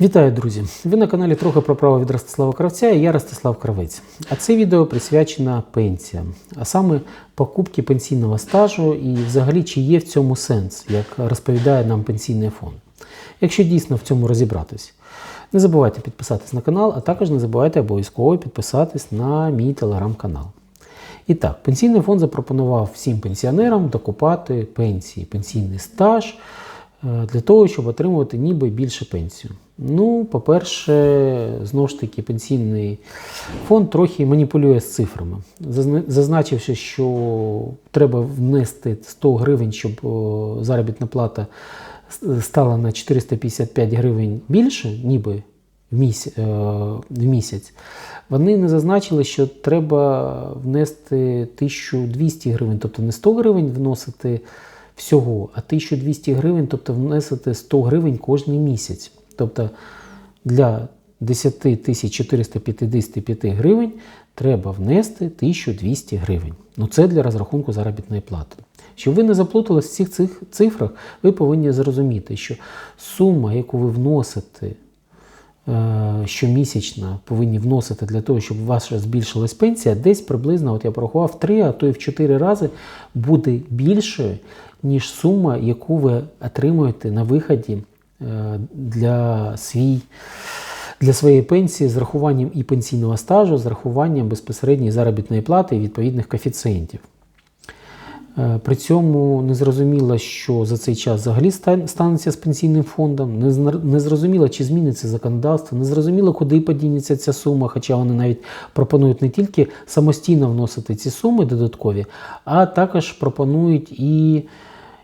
Вітаю, друзі! Ви на каналі трохи про право від Ростислава Кравця і я Ростислав Кравець. А це відео присвячено пенсіям, а саме покупки пенсійного стажу і взагалі чи є в цьому сенс, як розповідає нам пенсійний фонд. Якщо дійсно в цьому розібратись. Не забувайте підписатись на канал, а також не забувайте обов'язково підписатись на мій телеграм-канал. І так, пенсійний фонд запропонував всім пенсіонерам докупати пенсії, пенсійний стаж для того, щоб отримувати ніби більше пенсію. Ну, по-перше, знову ж таки, пенсійний фонд трохи маніпулює з цифрами, зазначивши, що треба внести 100 гривень, щоб заробітна плата стала на 455 гривень більше, ніби в місяць, в місяць. Вони не зазначили, що треба внести 1200 гривень, тобто не 100 гривень вносити всього, а 1200 гривень, тобто внесете 100 гривень кожен місяць. Тобто для 10 455 гривень треба внести 1200 гривень. Ну це для розрахунку заробітної плати. Щоб ви не заплутались в цих цих цифрах, ви повинні зрозуміти, що сума, яку ви вносите щомісячно повинні вносити для того, щоб вас збільшилась пенсія, десь приблизно, от я порахував, в 3, а то й в 4 рази буде більшою, ніж сума, яку ви отримуєте на виході е, для, свій, для своєї пенсії з рахуванням і пенсійного стажу, з рахуванням безпосередньої заробітної плати і відповідних коефіцієнтів. Е, При цьому не зрозуміло, що за цей час взагалі станеться з пенсійним фондом, не зрозуміло, чи зміниться законодавство, не зрозуміло, куди подінеться ця сума, хоча вони навіть пропонують не тільки самостійно вносити ці суми додаткові, а також пропонують і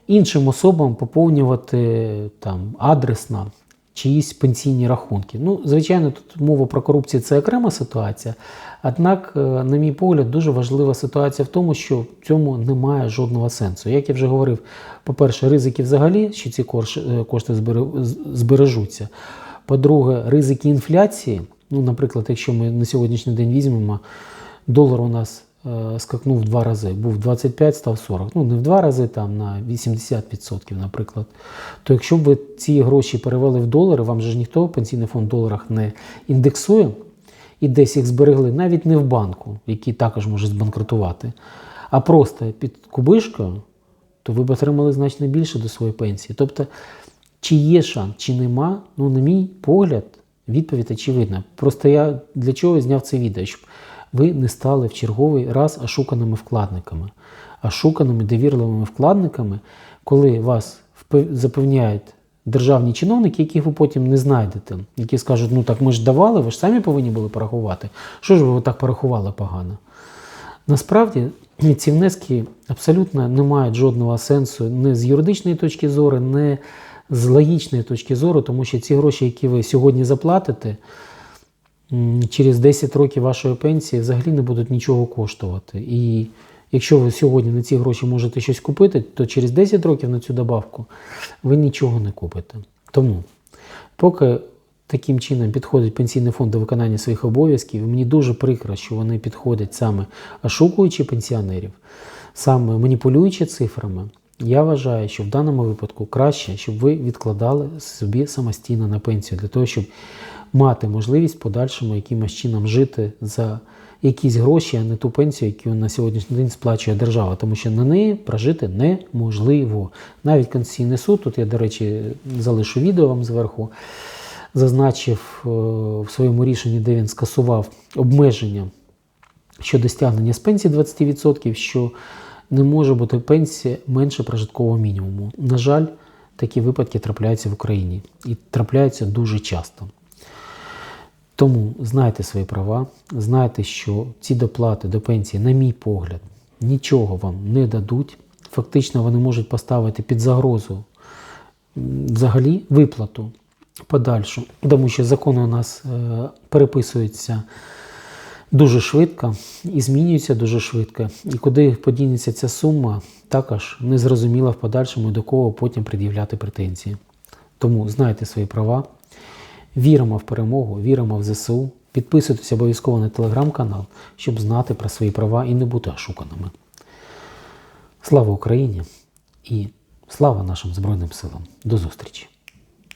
іншим особам поповнювати там адресно чиїсь пенсійні рахунки. Ну, звичайно, тут мова про корупцію це окрема ситуація. Однак, е, на мій погляд, дуже важлива ситуація в тому, що в цьому немає жодного сенсу. Як я вже говорив, по-перше, ризики взагалі, що ці е, кошти збережуться. По-друге, ризики інфляції. Ну, наприклад, якщо ми на сьогоднішній день візьмемо, долар у нас скакнув в два рази, був 25, став 40. Ну, не в два рази, там на 80%, наприклад. То якщо б ви ці гроші перевели в долари, вам же ж ніхто пенсійний фонд в доларах не індексує і десь їх зберегли, навіть не в банку, який також може збанкрутувати, а просто під кубишкою, то ви б отримали значно більше до своєї пенсії. Тобто, чи є шанс, чи нема, ну, на мій погляд, відповідь очевидна. Просто я для чого зняв це відео, щоб ви не стали в черговий раз ошуканими вкладниками. Ошуканими довірливими вкладниками, коли вас запевняють державні чиновники, яких ви потім не знайдете, які скажуть, ну так ми ж давали, ви ж самі повинні були порахувати. Що ж ви так порахували погано? Насправді ці внески абсолютно не мають жодного сенсу не з юридичної точки зору, не з логічної точки зору, тому що ці гроші, які ви сьогодні заплатите, через 10 років вашої пенсії взагалі не будуть нічого коштувати. І якщо ви сьогодні на ці гроші можете щось купити, то через 10 років на цю добавку ви нічого не купите. Тому, поки таким чином підходить пенсійний фонд до виконання своїх обов'язків, мені дуже прикро, що вони підходять саме ошукуючи пенсіонерів, саме маніпулюючи цифрами. Я вважаю, що в даному випадку краще, щоб ви відкладали собі самостійно на пенсію, для того, щоб мати можливість подальшому якимось чином жити за якісь гроші, а не ту пенсію, яку на сьогоднішній день сплачує держава, тому що на неї прожити неможливо. Навіть Конституційний суд, тут я, до речі, залишу відео вам зверху, зазначив е, в своєму рішенні, де він скасував обмеження щодо стягнення з пенсії 20%, що не може бути пенсія менше прожиткового мінімуму. На жаль, такі випадки трапляються в Україні і трапляються дуже часто. Тому знайте свої права, знайте, що ці доплати до пенсії, на мій погляд, нічого вам не дадуть. Фактично, вони можуть поставити під загрозу взагалі виплату подальшу, тому що закони у нас е, переписуються дуже швидко і змінюються дуже швидко. І куди подінеться ця сума, також не зрозуміло в подальшому, до кого потім пред'являти претензії. Тому знайте свої права, віримо в перемогу, віримо в ЗСУ. Підписуйтесь обов'язково на телеграм-канал, щоб знати про свої права і не бути ошуканими. Слава Україні і слава нашим Збройним силам. До зустрічі!